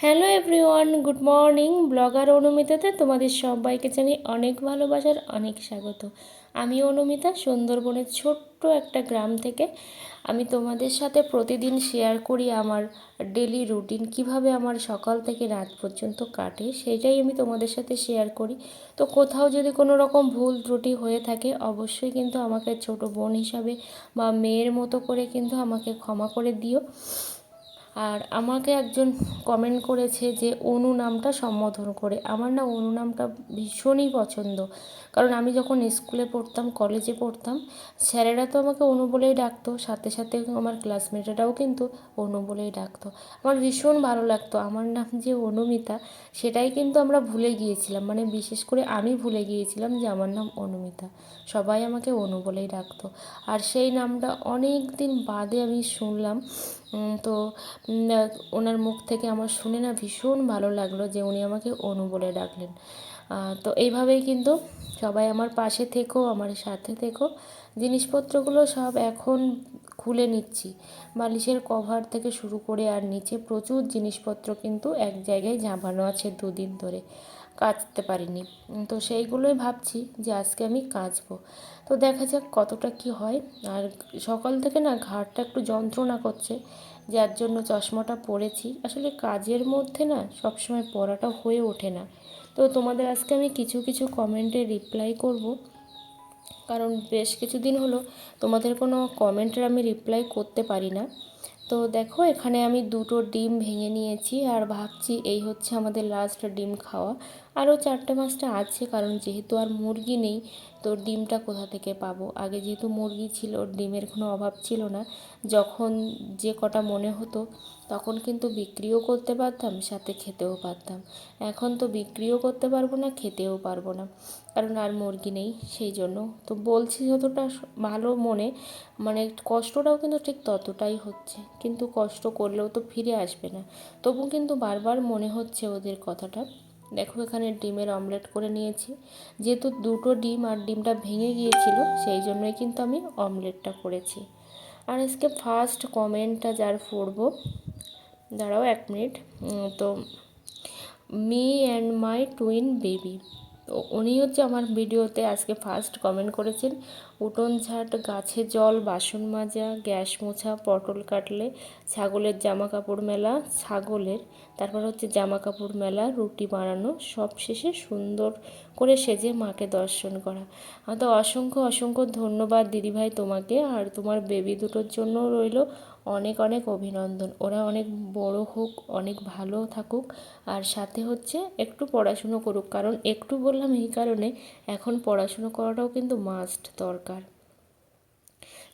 Hello everyone good morning blogger অনুমিতাতে তোমাদের সবাইকে জানি অনেক ভালোবাসার অনেক স্বাগত। আমি অনুমিতা, সুন্দরবনের ছোট্ট একটা গ্রাম থেকে আমি তোমাদের সাথে প্রতিদিন শেয়ার করি আমার ডেলি রুটিন কীভাবে আমার সকাল থেকে রাত পর্যন্ত কাটে, সেটাই আমি তোমাদের সাথে শেয়ার করি। তো কোথাও যদি কোনো রকম ভুল ত্রুটি হয়ে থাকে, অবশ্যই কিন্তু আমাকে ছোট বোন হিসাবে বা মেয়ের মতো করে কিন্তু আমাকে ক্ষমা করে দিও। আর আমাকে একজন কমেন্ট করেছে যে, অনু নামটা সম্বোধন করে। আমার না অনু নামটা ভীষণই পছন্দ। কারণ আমি যখন স্কুলে পড়তাম কলেজে পড়তাম, স্যারেরা তো আমাকে অনু বলেই ডাকতো। সাথে সাথে আমার ক্লাসমেটেরাও কিন্তু অনু বলেই ডাকতো। আমার ভীষণ ভালো লাগতো। আমার নাম যে অনুমিতা, সেটাই কিন্তু আমরা ভুলে গিয়েছিলাম। মানে বিশেষ করে আমি ভুলে গিয়েছিলাম যে আমার নাম অনুমিতা। সবাই আমাকে অনু বলেই ডাকতো। আর সেই নামটা অনেক দিন বাদে আমি শুনলাম তো ওনার মুখ থেকে আমার শুনে না ভীষণ ভালো লাগল যে উনি আমাকে অনু বলে ডাকলেন। তো এইভাবেই কিন্তু সবাই আমার পাশে থেকো, আমার সাথে থেকো। জিনিসপত্রগুলো সব এখন খুলে নিচ্ছি। বালিশের কভার থেকে শুরু করে আর নিচে প্রচুর জিনিসপত্র কিন্তু এক জায়গায় জামানো আছে দুদিন ধরে। কাচতে পারিনি। তো সেইগুলোই ভাবছি যে আজকে আমি কাচবো। তো দেখা যাক কতটা কি হয়। আর সকাল থেকে না ঘাড়টা একটু যন্ত্রণা করছে, যার জন্য চশমাটা পরেছি। আসলে কাজের মধ্যে না সবসময় পড়াটা হয়ে ওঠে না। তো তোমাদের আজকে আমি কিছু কিছু কমেন্টে রিপ্লাই করব। কারণ বেশ কিছুদিন হলো তোমাদের কোনো কমেন্টের আমি রিপ্লাই করতে পারি না। তো দেখো, এখানে আমি দুটো ডিম ভেঙে নিয়েছি আর ভাবছি এই হচ্ছে আমাদের লাস্ট ডিম খাওয়া। আরও চারটে পাঁচটা আছে, কারণ যেহেতু আর মুরগি নেই, তো ডিমটা কোথা থেকে পাবো? আগে যেহেতু মুরগি ছিল, ডিমের কোনো অভাব ছিল না। যখন যে কটা মনে হতো, তখন কিন্তু বিক্রিও করতে পারতাম, সাথে খেতেও পারতাম। এখন তো বিক্রিও করতে পারব না, খেতেও পারব না। কারণ আর মুরগি নেই, সেই জন্য। তো বলছি যতটা ভালো মনে মানে কষ্টটাও কিন্তু ঠিক ততটাই হচ্ছে। কিন্তু কষ্ট করলেও তো ফিরে আসবে না। তবু কিন্তু বারবার মনে হচ্ছে ওদের কথাটা। দেখো এখানে ডিমের অমলেট করে নিয়েছি। যেহেতু দুটো ডিম আর ডিমটা ভেঙে গিয়েছিল, সেই জন্যই কিন্তু আমি অমলেটটা করেছি। আর আজকে ফার্স্ট কমেন্টটা যার পড়ব, দাঁড়াও এক মিনিট তো me and my twin baby উনি হচ্ছে আমার ভিডিওতে আজকে ফার্স্ট কমেন্ট করেছেন, উঠোন ঝাট, গাছে জল, বাসন মাজা, গ্যাস মোছা, পটল কাটলে ছাগলের জামা কাপড় মেলা, ছাগলের, তারপর হচ্ছে জামা কাপড় মেলা, রুটি বানানো, সব শেষে সুন্দর করে সেজে মাকে দর্শন করা। তো অসংখ্য অসংখ্য ধন্যবাদ দিদিভাই তোমাকে, আর তোমার বেবি দুটোর জন্য রইল অনেক অনেক অভিনন্দন। ওরা অনেক বড় হোক, অনেক ভালো থাকুক। আর সাথে হচ্ছে একটু পড়াশুনো করুক। কারণ একটু বললাম এই কারণে এখন পড়াশুনো করাটাও কিন্তু মাস্ট দরকার।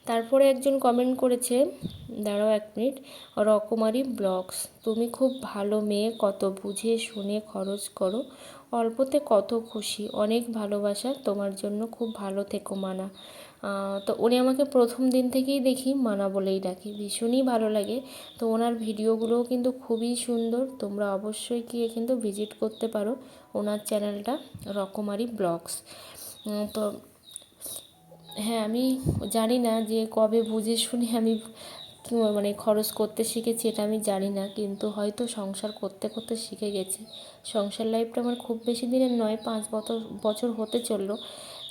তারপরে একজন কমেন্ট করেছে, দাঁড়াও এক মিনিট রকমারি ব্লগস। তুমি খুব ভালো মেয়ে, কত বুঝে শুনে খরচ করো। অল্পতে কত খুশি। অনেক ভালোবাসা। তোমার জন্য খুব ভালো থেকো, মানা। তো উনি আমাকে প্রথম দিন থেকেই দেখি, মানা বলেই ডাকি, ভীষণই ভালো লাগে। তো ওনার ভিডিওগুলোও কিন্তু খুবই সুন্দর, তোমরা অবশ্যই গিয়ে কিন্তু ভিজিট করতে পারো ওনার চ্যানেলটা, রকমারি ব্লগস। তো হ্যাঁ আমি জানি না যে কবে বুঝে শুনে আমি মানে খরচ করতে শিখেছি এটা আমি জানি না, কিন্তু হয়তো সংসার করতে করতে শিখে গেছি। সংসার লাইফটা আমার খুব বেশি দিনের নয়, পাঁচ বছর বছর হতে চলল।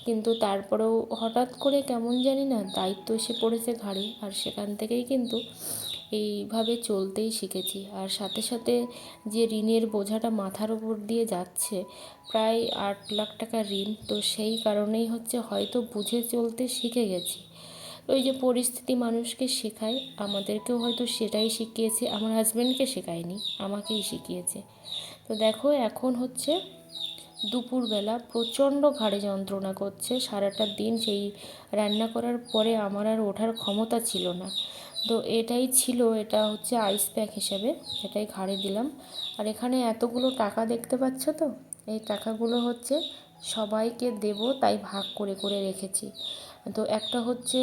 কিন্তু তারপরেও হঠাৎ করে কেমন জানি না দায়িত্ব এসে পড়েছে ঘাড়ে। আর সেখান থেকেই কিন্তু এইভাবে চলতেই শিখেছি। আর সাথে সাথে যে ঋণের বোঝাটা মাথার উপর দিয়ে যাচ্ছে, প্রায় আট লাখ টাকা ঋণ, তো সেই কারণেই হচ্ছে হয়তো বুঝে চলতে শিখে গেছি। ওই যে পরিস্থিতি মানুষকে শেখায়, আমাদেরকেও হয়তো সেটাই শিখিয়েছে, আমার হাজব্যান্ডকে শেখায়নি, আমাকেই শিখিয়েছে। তো দেখো এখন হচ্ছে দুপুরবেলা প্রচণ্ড ঘাড়ে যন্ত্রণা করছে। সারাটা দিন সেই রান্না করার পরে আমার আর ওঠার ক্ষমতা ছিল না। তো এটাই ছিল, এটা হচ্ছে আইস প্যাক হিসাবে এটাই ঘাড়ে দিলাম। আর এখানে এতগুলো টাকা দেখতে পাচ্ছ তো? এই টাকাগুলো হচ্ছে সবাইকে দেব, তাই ভাগ করে করে রেখেছি। তো একটা হচ্ছে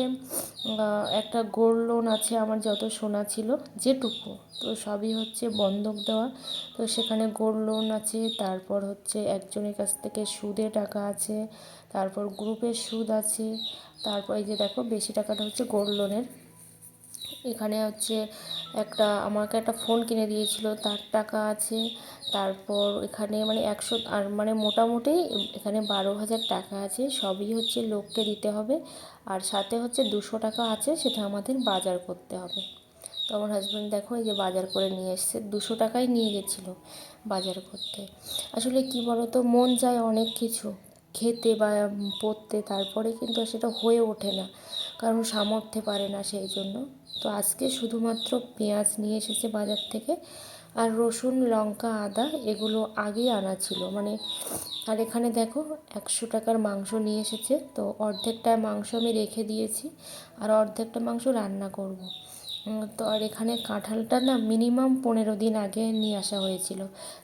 একটা গোল্ড লোন আছে, আমার যত সোনা ছিল, যেটুকু, তো সবই হচ্ছে বন্ধক দেওয়া। তো সেখানে গোল্ড লোন আছে, তারপর হচ্ছে একজনের কাছ থেকে সুদে টাকা আছে, তারপর গ্রুপের সুদ আছে, তারপর এই যে দেখো, বেশি টাকাটা হচ্ছে গোল্ড লোনের। এখানে হচ্ছে একটা, আমাকে একটা ফোন কিনে দিয়েছিল, তার টাকা আছে। তারপর এখানে মানে একশো, আর মানে মোটামুটি এখানে বারো হাজার টাকা আছে, সবই হচ্ছে লোককে দিতে হবে। আর সাথে হচ্ছে দুশো টাকা আছে, সেটা আমাদের বাজার করতে হবে। তো আমার হাজব্যান্ড দেখো, এই যে বাজার করে নিয়ে এসছে, দুশো টাকাই নিয়ে গেছিল বাজার করতে। আসলে কি বলো তো মন যায় অনেক কিছু, খেতে বা পড়তে, তারপরে কিন্তু সেটা হয়ে ওঠে না, কারণ সামর্থ্যে পারে না সেই জন্য। তো আজকে শুধুমাত্র পেঁয়াজ নিয়ে এসেছে বাজার থেকে আর রসুন, লঙ্কা, আদা এগুলো আগেই আনা ছিল। মানে আর এখানে দেখো একশো টাকার মাংস নিয়ে এসেছে। তো অর্ধেকটা মাংস আমি রেখে দিয়েছি আর অর্ধেকটা মাংস রান্না করব। তো আর এখানে কাঁঠালটা না মিনিমাম পনেরো দিন আগে নিয়ে আসা হয়েছিল।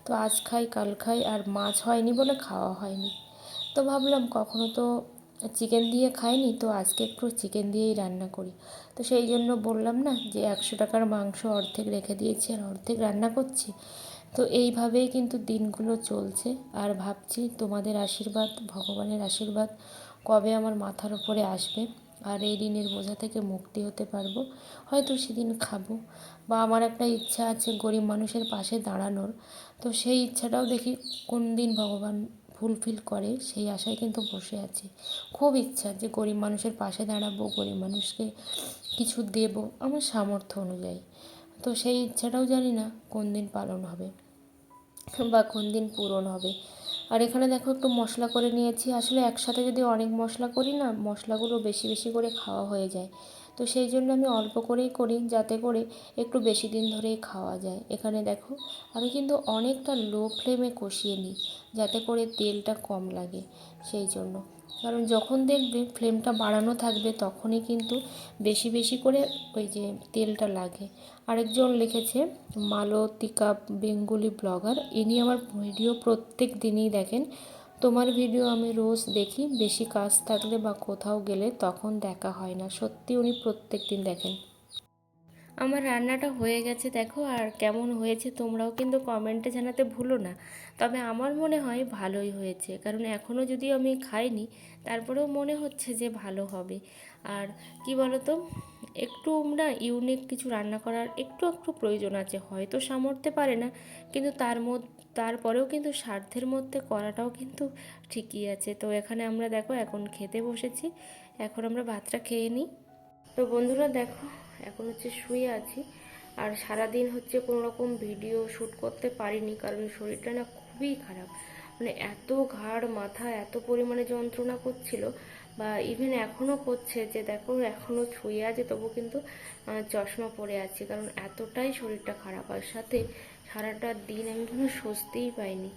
তো আজ খাই, কাল খাই আর মাছ হয়নি বলে খাওয়া হয়নি। তো ভাবলাম কখনো তো চিকেন দিয়ে খাইনি, তো আজকে একটু চিকেন দিয়েই রান্না করি। তো সেই জন্য বললাম না যে একশো টাকার মাংস অর্ধেক রেখে দিয়েছি আর অর্ধেক রান্না করছি। তো এইভাবেই কিন্তু দিনগুলো চলছে আর ভাবছি তোমাদের আশীর্বাদ, ভগবানের আশীর্বাদ কবে আমার মাথার উপরে আসবে আর এই ঋণের বোঝা থেকে মুক্তি হতে পারব, হয়তো সেদিন খাব। বা আমার একটা ইচ্ছা আছে গরিব মানুষের পাশে দাঁড়ানোর, তো সেই ইচ্ছাটাও দেখি কোন দিন ভগবান ফুলফিল করে, সেই আশায় কিন্তু বসে আছি। খুব ইচ্ছা যে গরিব মানুষের পাশে দাঁড়াবো, গরিব মানুষকে কিছু দেব আমার সামর্থ্য অনুযায়ী। তো সেই ইচ্ছাটাও জানি না কোন দিন পালন হবে বা কোন দিন পূরণ হবে। আর এখানে দেখো একটু মশলা করে নিয়েছি। আসলে একসাথে যদি অনেক মশলা করি না, মশলাগুলো বেশি বেশি করে খাওয়া হয়ে যায়। তো সেই জন্য আমি অল্প করেই করি, যাতে করে একটু বেশি দিন ধরেই খাওয়া যায়। এখানে দেখো, আমি কিন্তু অনেকটা লো ফ্লেমে কষিয়ে নিই, যাতে করে তেলটা কম লাগে সেই জন্য। কারণ যখন দেখবে ফ্লেমটা বাড়ানো থাকবে, তখনই কিন্তু বেশি বেশি করে ওই যে তেলটা লাগে। আরেকজন লিখেছে, মালতিকা বেঙ্গলি ব্লগার, ইনি আমার ভিডিও প্রত্যেক দিনই দেখেন। তোমার ভিডিও আমি রোজ দেখি, বেশি কাজ থাকলে বা কোথাও গেলে তখন দেখা হয় না। সত্যি উনি প্রত্যেক দিন দেখেন। আমার রান্নাটা হয়ে গেছে দেখো, আর কেমন হয়েছে তোমরাও কিন্তু কমেন্টে জানাতে ভুলো না। তবে আমার মনে হয় ভালোই হয়েছে, কারণ এখনও যদিও আমি খাইনি, তারপরেও মনে হচ্ছে যে ভালো হবে। আর কি বলো তো একটু না ইউনিক কিছু রান্না করার একটু একটু প্রয়োজন আছে। হয়তো সামর্থ্যে পারে না, কিন্তু তার মধ্যে তারপরেও কিন্তু স্বার্থের মধ্যে করাটাও কিন্তু ঠিকই আছে। তো এখানে আমরা দেখো এখন খেতে বসেছি, এখন আমরা ভাতটা খেয়ে নিই। তো বন্ধুরা দেখো, এখন হচ্ছে শুয়ে আছি। আর সারাদিন হচ্ছে কোনো রকম ভিডিও শ্যুট করতে পারিনি, কারণ শরীরটা না খুবই খারাপ। মানে এত ঘাড়, মাথা, এত পরিমাণে যন্ত্রণা করছিল বা ইভেন এখনও করছে যে দেখো, এখনও শুয়ে আছে, তবু কিন্তু চশমা পরে আছি, কারণ এতটাই শরীরটা খারাপ। আর সাথে সারাটা দিন আমি কোনো স্বস্তিই পাইনি।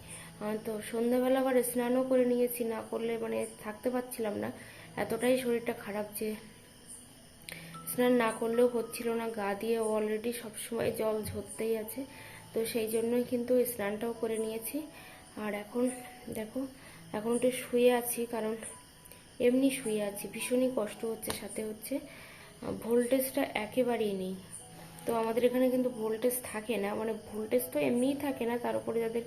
তো সন্ধ্যাবেলা আবার স্নানও করে নিয়েছি, না করলে মানে থাকতে পারছিলাম না। এতটাই শরীরটা খারাপ যে স্নান না করলেও হচ্ছিল না, গা দিয়ে অলরেডি সবসময় জল ঝরতেই আছে। তো সেই জন্যই কিন্তু স্নানটাও করে নিয়েছি। আর এখন দেখো, এখন একটু শুয়ে আছি, কারণ এমনি শুয়ে আছি, ভীষণই কষ্ট হচ্ছে, সাথে হচ্ছে ভোল্টেজটা একেবারেই নেই। তো আমাদের এখানে কিন্তু ভোল্টেজ থাকে না। মানে ভোল্টেজ তো এমনিই থাকে না, তার উপরে যাদের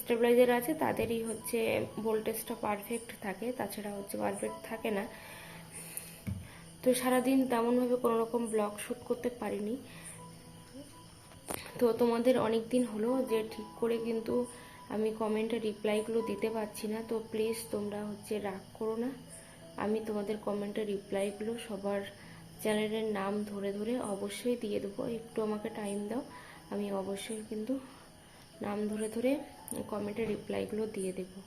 স্টেবিলাইজার আছে, তাদেরই হচ্ছে ভোল্টেজটা পারফেক্ট থাকে, তাছাড়া হচ্ছে পারফেক্ট থাকে না। তো সারাদিন তেমনভাবে কোনো রকম ব্লগ শ্যুট করতে পারিনি। তো তোমাদের অনেক দিন হলো যে ঠিক করে কিন্তু আমি কমেন্টে রিপ্লাইগুলো দিতে পারছি না, তো প্লিজ তোমরা হচ্ছে রাগ করো না। আমি তোমাদের কমেন্টে রিপ্লাইগুলো সবার চ্যানেলের নাম ধরে ধরে অবশ্যই দিয়ে দেবো। একটু আমাকে টাইম দাও। আমি অবশ্যই কিন্তু নাম ধরে ধরে কমেন্টের রিপ্লাইগুলো দিয়ে দেবো।